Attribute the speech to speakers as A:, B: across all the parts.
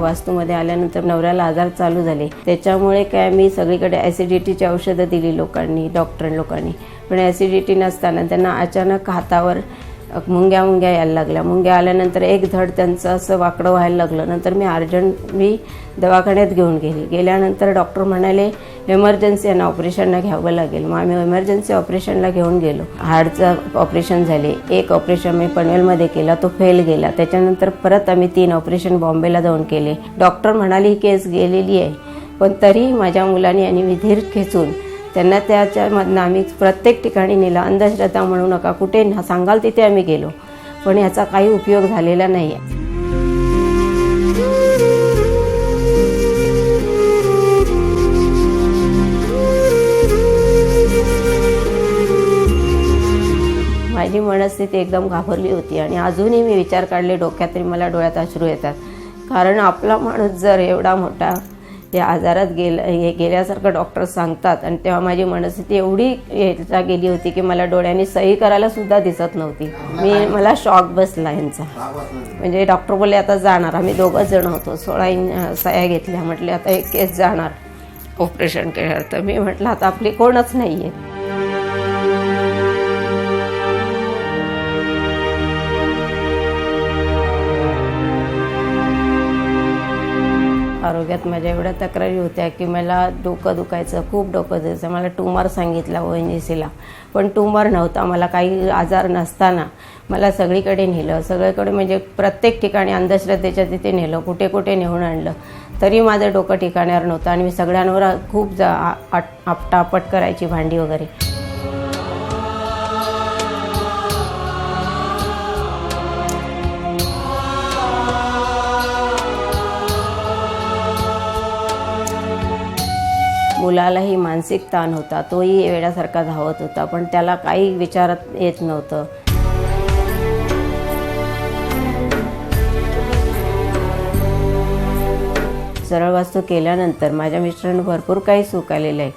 A: वास्तूमध्ये आल्यानंतर नवऱ्याला आजार चालू झाले. त्याच्यामुळे काय मी सगळीकडे ॲसिडिटीची औषधं दिली लोकांनी डॉक्टर लोकांनी. पण ॲसिडिटी नसताना त्यांना अचानक हातावर मुंग्या मुंग्या यायला लागल्या. मुंग्या आल्यानंतर एक धड त्यांचं असं वाकडं व्हायला लागलं. नंतर मी अर्जंट मी दवाखान्यात घेऊन गेली. गेल्यानंतर डॉक्टर म्हणाले एमर्जन्सी यांना ऑपरेशनला घ्यावं लागेल. मग आम्ही एमर्जन्सी ऑपरेशनला घेऊन गेलो. हार्टचं ऑपरेशन झाले. एक ऑपरेशन मी पनवेलमध्ये केला. तो फेल गेला. त्याच्यानंतर परत आम्ही तीन ऑपरेशन बॉम्बेला जाऊन केले. डॉक्टर म्हणाली ही केस गेलेली आहे. पण तरीही माझ्या मुलांनी आणि विधीर खेचून त्यांना त्याच्यामधनं आम्ही प्रत्येक ठिकाणी नेलं. अंधश्रद्धा म्हणू नका. कुठे सांगाल तिथे आम्ही गेलो. पण याचा काही उपयोग झालेला नाही आहे माझी मनस्थिती एकदम घाबरली होती आणि अजूनही मी विचार काढले डोक्यात तरी मला डोळ्यात अश्रू येतात. कारण आपला माणूस जर एवढा मोठा या आजारात गेला हे गेल्यासारखं डॉक्टर सांगतात आणि तेव्हा माझी मनस्थिती एवढी याचा गेली होती की मला डोळ्यांनी सही करायला सुद्धा दिसत नव्हती. मी मला शॉक बसला यांचा म्हणजे डॉक्टर बोलले आता जाणार. आम्ही दोघंच जण होतो. सोळा इन सह्या घेतल्या. म्हटले आता एक केस जाणार. ऑपरेशन केल्यावर. तर मी म्हटलं आता आपली कोणच नाही आहे आरोग्यात माझ्या एवढ्या तक्रारी होत्या की मला डोकं दुखायचं खूप डोकं द्यायचं मला ट्यूमर सांगितला ओ एन जी सीला पण ट्यूमर नव्हता मला काही आजार नसताना मला सगळीकडे नेलं. सगळीकडे म्हणजे प्रत्येक ठिकाणी अंधश्रद्धेच्या तिथे नेलं कुठे कुठे नेऊन आणलं. तरी माझं डोकं ठिकाण्यावर नव्हतं आणि मी सगळ्यांवर खूप जा आपटापट करायची भांडी वगैरे. मुलालाही मानसिक ताण होता तोही वेड्यासारखा धावत होता पण त्याला काही विचारात येत नव्हतं. सरळ वास्तू केल्यानंतर माझ्या मिस्टरांना भरपूर काही सुख आलेलं आहे.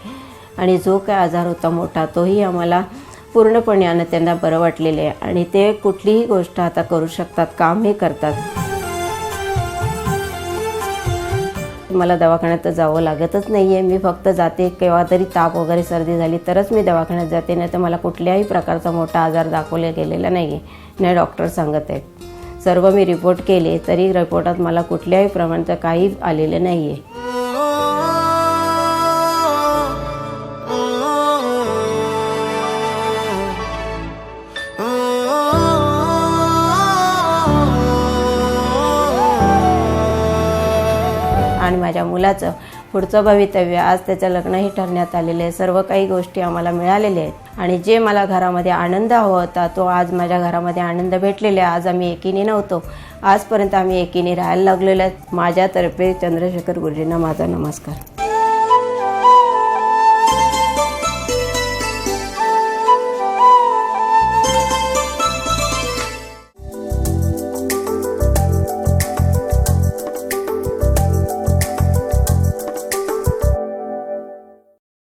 A: आणि जो काय आजार होता मोठा तोही आम्हाला पूर्णपणे आणि त्यांना बरं वाटलेलं आहे. आणि ते कुठलीही गोष्ट आता करू शकतात कामही करतात. मला दवाखान्यात तर जावं लागतच नाही आहे मी फक्त जाते केव्हा तरी ताप वगैरे सर्दी झाली तरच मी दवाखान्यात जाते. नाही तर मला कुठल्याही प्रकारचा मोठा आजार दाखवला गेलेला नाही आहे नाही डॉक्टर सांगत आहेत. सर्व मी रिपोर्ट केले तरी रिपोर्टात मला कुठल्याही प्रमाणाचं काही आलेलं नाही आहे आणि माझ्या मुलाचं पुढचं भवितव्य आज त्याचं लग्नही ठरण्यात आलेलं आहे. सर्व काही गोष्टी आम्हाला मिळालेल्या आहेत. आणि जे मला घरामध्ये आनंद हवा होता तो आज माझ्या घरामध्ये आनंद भेटलेला आहे. आज आम्ही एकीने नव्हतो. आजपर्यंत आम्ही एकीने राहायला लागलेलो आहेत माझ्यातर्फे चंद्रशेखर गुरुजींना माझा नमस्कार.